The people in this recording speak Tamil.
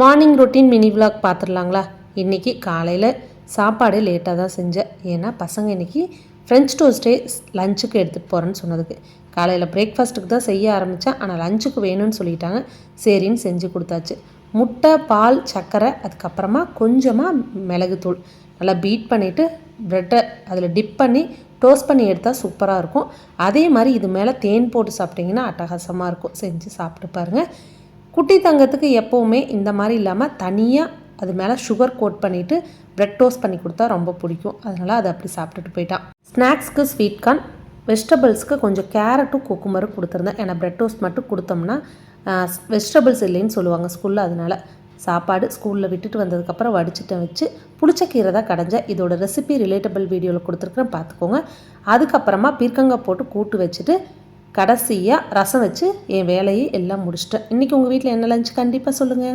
மார்னிங் ரொட்டீன் மினி விளாக் பார்த்துடலாங்களா? இன்றைக்கி காலையில் சாப்பாடு லேட்டாக தான் செஞ்சேன். ஏன்னா பசங்க இன்றைக்கி ஃப்ரெஞ்ச் டோஸ்ட்டே லஞ்சுக்கு எடுத்துகிட்டு போகிறேன்னு சொன்னதுக்கு. காலையில் பிரேக்ஃபாஸ்ட்டுக்கு தான் செய்ய ஆரம்பித்தேன் ஆனால் லஞ்சுக்கு வேணும்னு சொல்லிட்டாங்க. சரின்னு செஞ்சு கொடுத்தாச்சு. முட்டை பால் சர்க்கரை அதுக்கப்புறமா கொஞ்சமாக மிளகுத்தூள் நல்லா பீட் பண்ணிவிட்டு ப்ரெட்டை அதில் டிப் பண்ணி டோஸ்ட் பண்ணி எடுத்தால் சூப்பராக இருக்கும். அதே மாதிரி இது மேலே தேன் போட்டு சாப்பிட்டிங்கன்னா அட்டகாசமாக இருக்கும். செஞ்சு சாப்பிட்டு பாருங்கள் குட்டி தங்கத்துக்கு எப்போவுமே இந்த மாதிரி இல்லாமல் தனியாக அது மேலே சுகர் கோட் பண்ணிவிட்டு பிரெட் டோஸ்ட் பண்ணி கொடுத்தா ரொம்ப பிடிக்கும். அதனால் அதை அப்படி சாப்பிட்டுட்டு போயிட்டான். ஸ்நாக்ஸ்க்கு ஸ்வீட் கார்ன் வெஜிடபிள்ஸ்க்கு கொஞ்சம் கேரட்டும் குக்குமரும் கொடுத்துருந்தேன். ஏன்னா பிரெட் டோஸ்ட் மட்டும் கொடுத்தோம்னா வெஜிடபிள்ஸ் இல்லைன்னு சொல்லுவாங்க ஸ்கூலில் அதனால் சாப்பாடு ஸ்கூலில் விட்டுட்டு வந்ததுக்கப்புறம் வடிச்சிட்டு வச்சு புளிச்ச கீரை தான் கடைஞ்சேன் இதோட ரெசிபி ரிலேட்டபிள் வீடியோவில் கொடுத்துருக்குறேன். பார்த்துக்கோங்க. அதுக்கப்புறமா பீர்க்கங்காய் போட்டு கூட்டு வச்சுட்டு கடைசியாக ரசம் வச்சு என் வேலையை எல்லாம் முடிச்சிட்டேன். இன்றைக்கி உங்கள் வீட்டில் என்ன லஞ்ச் கண்டிப்பாக சொல்லுங்கள்